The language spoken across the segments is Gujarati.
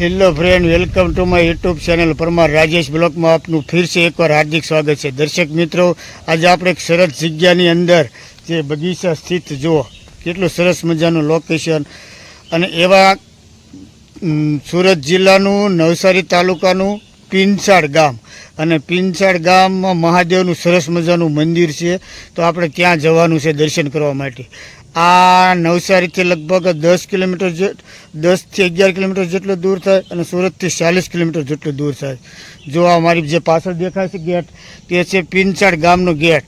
Hello friend welcome to my YouTube channel Parmar Rajesh બ્લોકમાં આપનું ફિરસે એકવાર હાર્દિક સ્વાગત છે. દર્શક મિત્રો, આજે આપણે એક સરસ જગ્યાની અંદર જે બગીચા સ્થિત, જુઓ, કેટલું સરસ મજાનું લોકેશન અને એવા સુરત જિલ્લાનું, નવસારી તાલુકાનું પિંસાડ ગામ. અને પિંસાડ ગામમાં મહાદેવનું સરસ મજાનું મંદિર છે. તો આપણે ત્યાં જવાનું છે દર્શન કરવા માટે. આ નવસારીથી લગભગ દસ કિલોમીટર જે, દસથી અગિયાર કિલોમીટર જેટલું દૂર થાય અને સુરતથી ચાલીસ કિલોમીટર જેટલું દૂર થાય. જો અમારી મારી જે પાછળ દેખાય છે ગેટ, તે છે પિંચાડ ગામનો ગેટ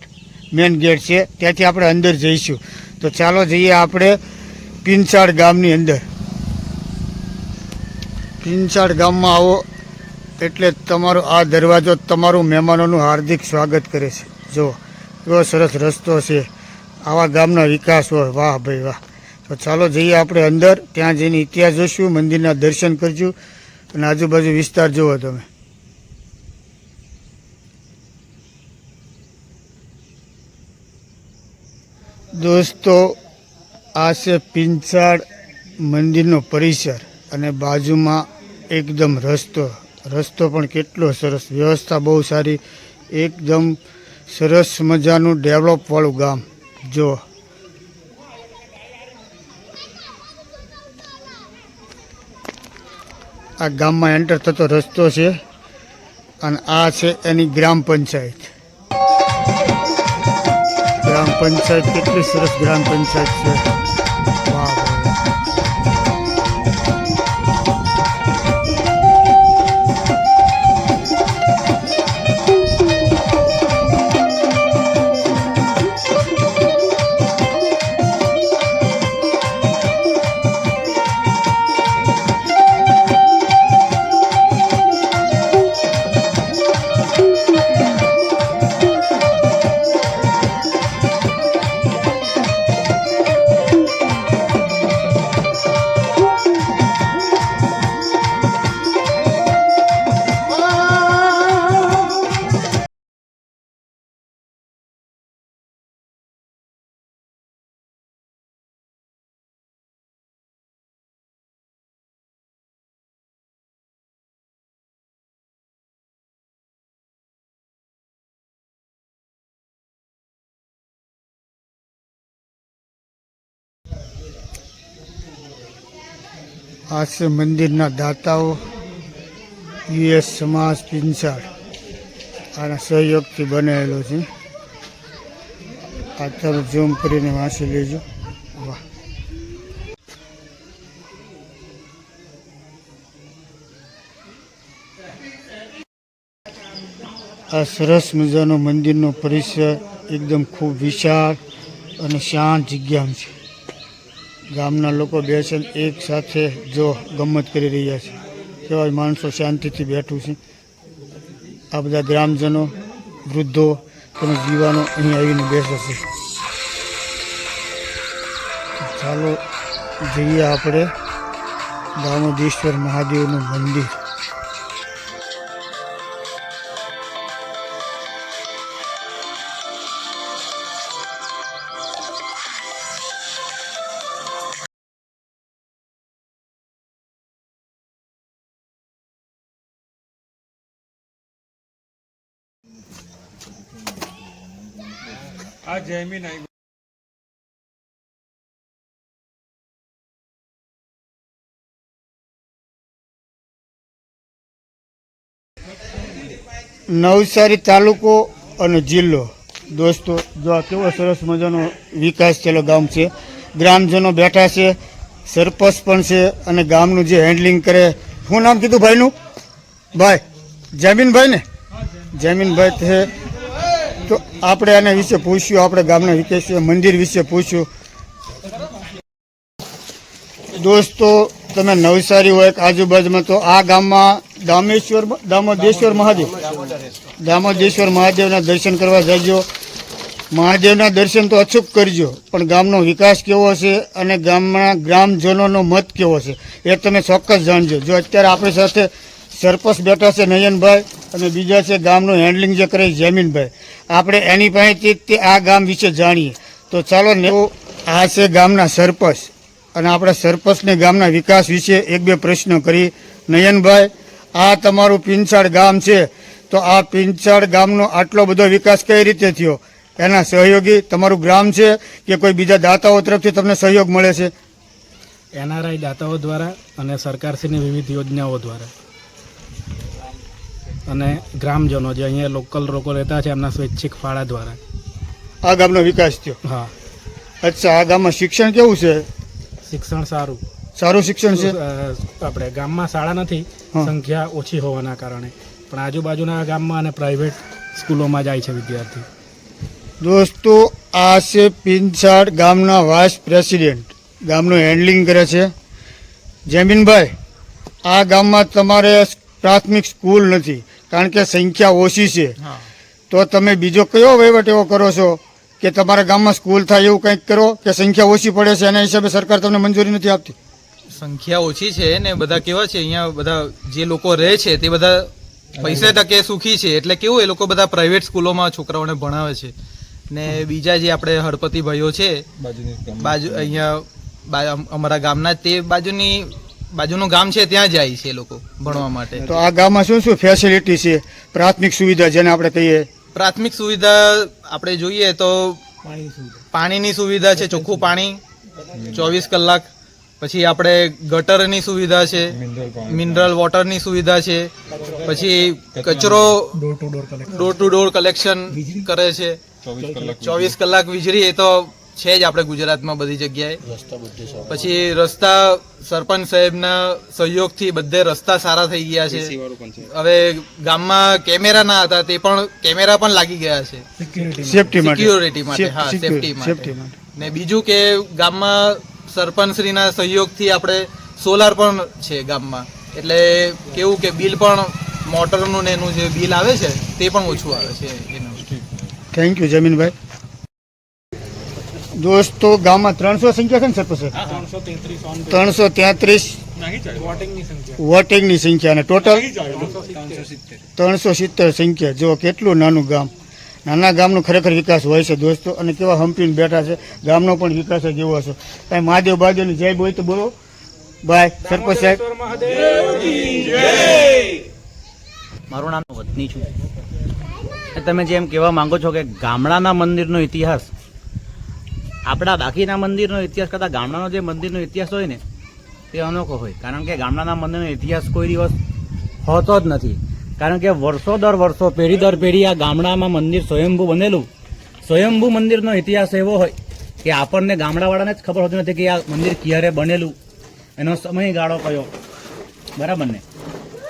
મેઇન ગેટ છે. ત્યાંથી આપણે અંદર જઈશું. તો ચાલો જઈએ આપણે પિંચાડ ગામની અંદર. પિંચાડ ગામમાં આવો. એટલે તમારો આ દરવાજો તમારું મહેમાનોનું હાર્દિક સ્વાગત કરે છે. જો એવો સરસ રસ્તો છે. આવા ગામના વિકાસ હોય. વાહ ભાઈ વાહ. તો ચાલો જઈએ આપણે અંદર. ત્યાં જઈને ઇતિહાસ જોઈશું મંદિરના દર્શન કરજો, અને આજુબાજુ વિસ્તાર જુઓ તમે. દોસ્તો, આ છે પિંચાળ મંદિરનો પરિસર, અને બાજુમાં એકદમ રસ્તો. રસ્તો પણ કેટલો સરસ, વ્યવસ્થા બહુ સારી, એકદમ સરસ મજાનું ડેવલપવાળું ગામ. જો. આ ગામમાં એન્ટર થતો રસ્તો છે અને આ છે એની ગ્રામ પંચાયત. ગ્રામ પંચાયત કેટલી સરસ ગ્રામ પંચાયત છે. વાહ. આ મંદિરના દાતાઓ, યુએસ સમાજ પિંચાળ, આના સહયોગથી બનાવેલો છે. આ તરફ ઝૂમ કરીને વાંચી લેજો. વાહ. આ સરસ મજાનો મંદિરનો પરિસર, એકદમ ખૂબ વિશાળ અને શાંત જગ્યા છે. ગામના લોકો બેસે ને એક સાથે જો ગમત કરી રહ્યા છે, એવા માણસો શાંતિથી બેઠું છે. આ બધા ગ્રામજનો, વૃદ્ધો તેમજ યુવાનો અહીં આવીને બેસે છે. ચાલો જઈએ આપણે દામોદેશ્વર મહાદેવનું મંદિર. આ જયમીન આવી નવસારી તાલુકો અને જિલ્લો. દોસ્તો જો આ કેવો સરસ મજાનો વિકાસ થયેલો ગામ છે. ગ્રામજનો બેઠા છે સરપંચ પણ છે અને ગામનું જે હેન્ડલિંગ કરે શું નામ કીધું ભાઈનું? ભાઈ જમીનભાઈ ને? જમીનભાઈ છે તો આપણે આના વિશે પૂછ્યું, આપણે ગામના વિકેશ મંદિર વિશે પૂછ્યું. દોસ્તો, તમે નવસારી હોય આજુબાજુમાં, તો આ ગામમાં દામેશ્વર, દામોદેશ્વર મહાદેવ. દામોદેશ્વર મહાદેવના દર્શન કરવા જજો. મહાદેવના દર્શન તો અચૂક કરજો, પણ ગામનો વિકાસ કેવો છે અને ગામના ગ્રામજનોનો મત કેવો છે, એ તમે ચોક્કસ જાણજો. જો અત્યારે આપણી સાથે સરપંચ બેઠા છે નયનભાઈ અને બીજા છે ગામનું હેન્ડલિંગ જે કરે જમીનભાઈ. આપણે એની પાસેથી આ ગામ વિશે જાણીએ. તો ચાલો ને આ છે ગામના સરપંચ. અને આપણા સરપંચને ગામના વિકાસ વિશે એક બે પ્રશ્નો કરી. નયનભાઈ, આ તમારું પિંચાળ ગામ છે. તો આ પિંચાળ ગામનો આટલો બધો વિકાસ કઈ રીતે થયો? એના સહયોગી તમારું ગ્રામ છે કે કોઈ બીજા દાતાઓ તરફથી તમને સહયોગ મળે છે? એનઆરઆઈ દાતાઓ દ્વારા અને સરકારશ્રીની વિવિધ યોજનાઓ દ્વારા. અને ગ્રામજનો જે અહીંયા લોકલ લોકો રહેતા છે એમના સ્વૈચ્છિક ફાળા દ્વારા. આ ગામનો વિકાસ થયો. હા. અચ્છા આ ગામમાં શિક્ષણ કેવું છે? શિક્ષણ સારું. સારું શિક્ષણ છે? આપણે ગામમાં શાળા નથી સંખ્યા ઓછી હોવાના કારણે. પણ આજુબાજુના ગામમાં અને પ્રાઇવેટ સ્કૂલોમાં જાય છે વિદ્યાર્થી. દોસ્તો આ છે પિંછાડ ગામના વાઇસ પ્રેસિડેન્ટ. ગામનું હેન્ડલિંગ કરે છે. જમીનભાઈ આ ગામમાં તમારે પ્રાથમિક સ્કૂલ નથી. કારણ કે સંખ્યા ઓછી છે. તો તમે બીજો કયો વહીવટ એવો કરો છો કે તમારા ગામમાં સ્કૂલ થાય એવું કંઈક કરો કે સંખ્યા ઓછી પડે છે એના હિસાબે સરકાર તમને મંજૂરી નથી આપતી? સંખ્યા ઓછી છે ને બધા કેવા છે? અહીંયા બધા જે લોકો રહે છે તે બધા પૈસે તકે સુખી છે. એટલે કેવું એ લોકો બધા પ્રાઇવેટ સ્કૂલોમાં છોકરાઓને ભણાવે છે. ને બીજા જે આપણે હળપતિ ભાઈઓ છે બાજુ અહીંયા બા- અમારા ગામના તે બાજુની બાજુનું ગામ છે ત્યાં જાય છે લોકો ભણવા માટે. તો આ ગામમાં શું શું ફેસિલિટી છે? પ્રાથમિક સુવિધા જેને આપણે કહીએ. પ્રાથમિક સુવિધા આપણે જોઈએ તો પાણીની સુવિધા છે ચોખ્ખું પાણી ચોવીસ કલાક. પછી આપણે ગટરની સુવિધા છે મિનરલ વોટરની સુવિધા છે પછી કચરો door to door door to door collection કરે છે ચોવીસ કલાક વીજળી એ તો છે જ આપણે ગુજરાતમાં બધી જગ્યાએ. પછી રસ્તા સરપંચ સાહેબના સહયોગથી બધે રસ્તા સારા થઈ ગયા છે. હવે ગામમાં કેમેરા ના હતા તે પણ કેમેરા પણ લાગી ગયા છે. સિક્યુરિટી માટે. સિક્યોરિટી માટે. હા સેફટી માટે. માટે. ને બીજું કે ગામમાં સરપંચશ્રીના સહયોગથી આપણે સોલાર પણ છે ગામમાં. એટલે કેવું કે બિલ પણ મોટરનું ને એનું જે બિલ આવે છે તે પણ ઓછું આવે છે એનું થેન્ક યુ જમીનભાઈ. દોસ્તો ગામમાં ત્રણસો સંખ્યા છે ને સરપંચ ત્રણસો તેત્રીસ વોટિંગની સંખ્યા. અને ટોટલ ત્રણસો સિત્તેર. ત્રણસો સિત્તેર સંખ્યા. જો કેટલું નાનું ગામ. નાના ગામનો ખરેખર વિકાસ હોય છે દોસ્તો અને કેવા હંપીને બેઠા છે. ગામનો પણ વિકાસ જ એવો હશે કાંઈ મહાદેવ બાજુની જય હોય તો બોલો. બાય સરપંચ સાહેબ. મારું નામ વતની છું. તમે જેમ કહેવા માંગો છો કે ગામડાના મંદિરનો ઇતિહાસ આપણા બાકીના મંદિરનો ઇતિહાસ કરતાં ગામડાનો જે મંદિરનો ઇતિહાસ હોય ને, તે અનોખો હોય. કારણ કે ગામડાના મંદિરનો ઇતિહાસ કોઈ દિવસ હોતો જ નથી. કારણ કે વર્ષો દર વર્ષો, પેઢી દર પેઢી આ ગામડામાં મંદિર સ્વયંભૂ બનેલું. સ્વયંભૂ મંદિરનો ઇતિહાસ એવો હોય કે આપણને ગામડાવાળાને જ ખબર હોતી નથી કે આ મંદિર ક્યારે બનેલું. એનો સમયગાળો કયો. બરાબર ને?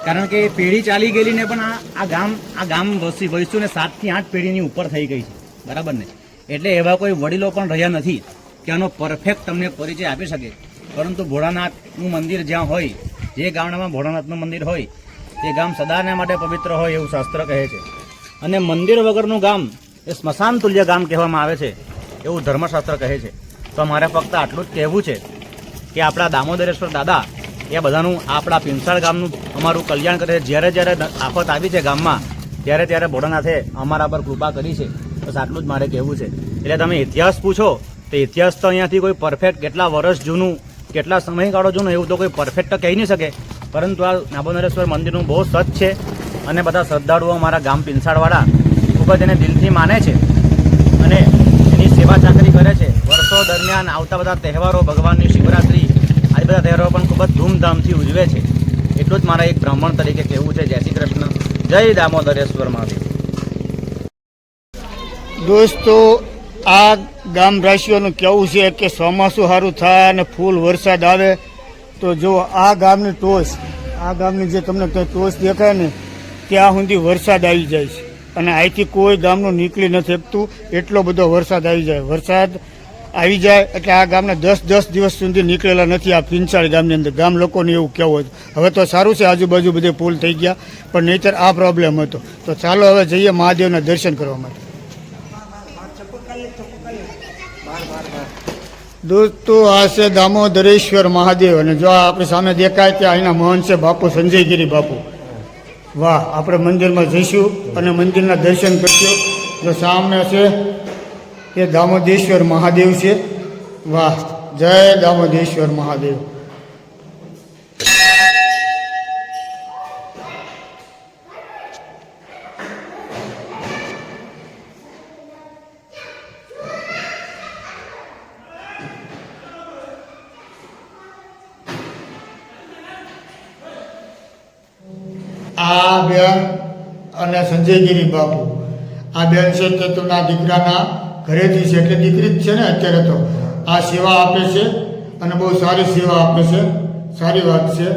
કારણ કે પેઢી ચાલી ગયેલી ને પણ આ આ ગામ આ ગામ વસી વસ્યું ને સાતથી આઠ પેઢીની ઉપર થઈ ગઈ છે. બરાબર ને? એટલે એવા કોઈ વડીલો પણ રહ્યા નથી કે આનો પરફેક્ટ તમને પરિચય આપી શકે. પરંતુ ભોળાનાથનું મંદિર જ્યાં હોય, જે ગામડામાં ભોળાનાથનું મંદિર હોય, તે ગામ સદાને માટે પવિત્ર હોય એવું શાસ્ત્ર કહે છે. અને મંદિર વગરનું ગામ એ સ્મશાન તુલ્ય ગામ કહેવામાં આવે છે એવું ધર્મશાસ્ત્ર કહે છે. તો મારે ફક્ત આટલું જ કહેવું છે કે આપણા દામોદરેશ્વર દાદા એ બધાનું આપણા પિંસાળ ગામનું અમારું કલ્યાણ કરે. છે જ્યારે જ્યારે આફત આવી છે ગામમાં, ત્યારે ત્યારે ભોળાનાથે અમારા પર કૃપા કરી છે. બસ આટલું જ મારે કહેવું છે. એટલે તમે ઇતિહાસ પૂછો, તો ઇતિહાસ તો અહીંયાથી કોઈ પરફેક્ટ કેટલા વર્ષ જૂનું, કેટલા સમયગાળો જૂનું, એવું તો કોઈ પરફેક્ટ તો કહી નહીં શકે. પરંતુ આ નાબોનરેશ્વર મંદિરનું બહુ સચ છે અને બધા શ્રદ્ધાળુઓ અમારા ગામ પિંસાળવાળા ખૂબ જ એને દિલથી માને છે અને એની સેવા ચાકરી કરે છે. વર્ષો દરમિયાન આવતા બધા તહેવારો, ભગવાનની શિવરાત્રી આ બધા તહેવારો પણ ખૂબ જ ધૂમધામથી ઉજવે છે. એટલું જ મારા એક બ્રાહ્મણ તરીકે કહેવું છે. જય શ્રી કૃષ્ણ. જય દામોદરેશ્વર મહાદેવ. દોસ્તો, આ ગામ રાશિઓનું કેવું છે કે ચોમાસું સારું થાય અને ફૂલ વરસાદ આવે, તો જો આ ગામની ટોચ, આ ગામની જે તમને ટોચ દેખાય ને, ત્યાં સુધી વરસાદ આવી જાય છે. અને અહીંથી કોઈ ગામનું નીકળી નથી શકતું, એટલો બધો વરસાદ આવી જાય. વરસાદ આવી જાય એટલે આ ગામના દસ દસ દિવસ સુધી નીકળેલા નથી આ પિંચાળ ગામની અંદર. ગામ લોકોને એવું કહેવું હતું હવે તો સારું છે, આજુબાજુ બધે પુલ થઈ ગયા, પણ નહીંતર આ પ્રોબ્લેમ હતો. તો ચાલો હવે જઈએ મહાદેવના દર્શન કરવા માટે. દોસ્તો, આ છે દામોદરેશ્વર મહાદેવ અને જો આપણી સામે દેખાય ત્યાં અહીંના મહંત છે બાપુ, સંજયગીરી બાપુ. વાહ, આપણે મંદિરમાં જઈશું અને મંદિરના દર્શન કરશું. જો સામે છે, એ દામોદેશ્વર મહાદેવ છે. વાહ, જય દામોદેશ્વર મહાદેવ. બેન અને સંજયગીરી બાપુ. આ બેન છે તે તેમના દીકરાના ઘરેથી છે, એટલે દીકરી જ છે ને અત્યારે તો. આ સેવા આપે છે અને બહુ સારી સેવા આપે છે. સારી વાત છે.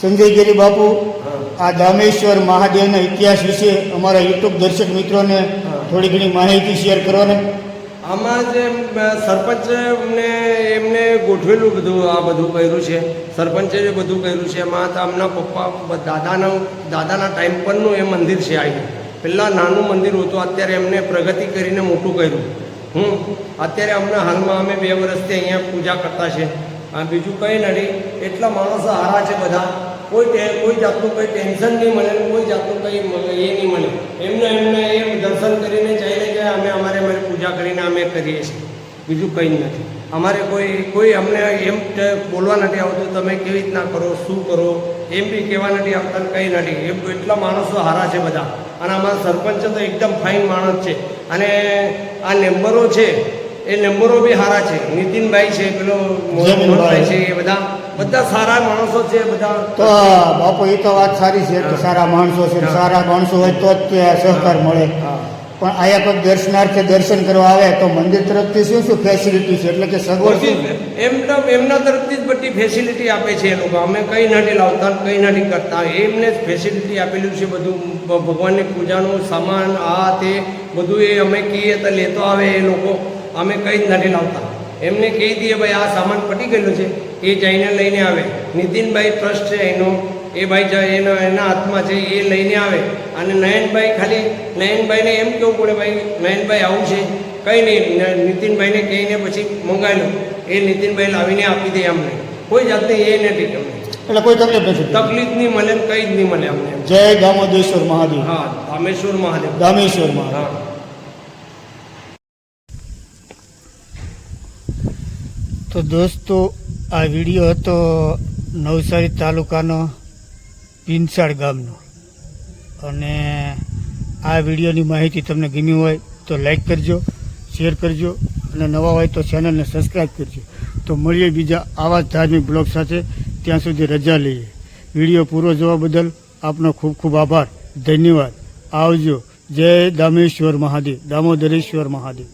સંજયગીરી બાપુ, આ દામેશ્વર મહાદેવના ઇતિહાસ વિશે અમારા યુટ્યુબ દર્શક મિત્રોને થોડી ઘણી માહિતી શેર કરવાને. આમાં જે સરપંચને એમને ગોઠવેલું બધું, આ બધું કર્યું છે. સરપંચે જે બધું કર્યું છે, એમાં તો આમના પપ્પા દાદાના દાદાના ટાઈમ પરનું એ મંદિર છે આવી પહેલાં નાનું મંદિર હતું, અત્યારે એમને પ્રગતિ કરીને મોટું કર્યું. હું અત્યારે અમને હાલમાં અમે બે વર્ષથી અહીંયા પૂજા કરતા છે. આ બીજું કંઈ નથી. એટલા માણસો હારા છે બધા. કોઈ કોઈ જાતનું કંઈ ટેન્શન નહીં મળે કોઈ જાતનું કંઈ એ નહીં મળે. એમને એમને એ દર્શન કરીને જઈને જાય અમે અમારે અમારી પૂજા કરીને અમે કરીએ છીએ. બીજું કંઈ જ નથી. અમારે કોઈ કોઈ અમને એમ બોલવા નથી આવતું તમે કેવી રીતના કરો શું કરો? એમ બી કહેવા નથી આવતા કંઈ નથી. એમ એટલા માણસો હારા છે બધા. અને અમારા સરપંચ તો એકદમ ફાઇન માણસ છે. અને આ મેમ્બરો છે એ નંબરો બી સારા છે. નીતિનભાઈ છે પેલો. મોહનભાઈ છે એ બધા. બધા સારા માણસો છે બધા તો બાપુ એ તો વાત સારી છે કે સારા માણસો છે સારા માણસો હોય તો જ સહકાર મળે. પણ આયા કોઈ દર્શનાર્થે દર્શન કરવા આવે તો મંદિર તરફથી શું શું ફેસિલિટી છે? એટલે કે સગવડ શું? એમના એમના તરફથી જ બધી ફેસિલિટી આપે છે એ લોકો. અમે કંઈ નથી લાવતા કંઈ નથી કરતા. એમને જ ફેસિલિટી આપેલું છે બધું. ભગવાનની પૂજાનું સામાન આ તે બધું એ અમે કહીએ તો લેતો આવે એ લોકો. અમે કંઈ જ નથી લાવતા. એમને કહી દઈએ ભાઈ આ સામાન પટી ગયેલું છે. એ જઈને લઈને આવે. નીતિનભાઈ ટ્રસ્ટ છે એનો. એ ભાઈ એનો એના એના હાથમાં છે એ લઈને આવે. અને નયનભાઈ ખાલી નયનભાઈને એમ કેવું પડે ભાઈ નયનભાઈ આવું છે? કંઈ નહીં ન- નીતિનભાઈને કહીને પછી મંગાવી લો એ નીતિનભાઈ લાવીને આપી દે અમને. કોઈ જાતની એ નથી તમને એટલે કોઈ તકલીફ નથી તકલીફ નહીં મળે કંઈ જ નહીં મળે અમને. જય દામોદેશ્વર મહાદેવ. હા રામેશ્વર મહાદેવ. દામેશ્વર મહાદેવ. હા. તો દોસ્તો આ વીડિયો હતો નવસારી તાલુકાનો પિંસાડ ગામનો. અને આ વિડીયોની માહિતી તમને ગમી હોય તો લાઈક કરજો, શેર કરજો, અને નવા હોય તો ચેનલને સબસ્ક્રાઈબ કરજો. તો મળીએ બીજા આવા જ ધાર્મિક બ્લોગ સાથે. ત્યાં સુધી રજા લઈએ. વીડિયો પૂરો જોવા બદલ આપનો ખૂબ ખૂબ આભાર. ધન્યવાદ. આવજો. જય દામેશ્વર મહાદેવ. દામોદરેશ્વર મહાદેવ.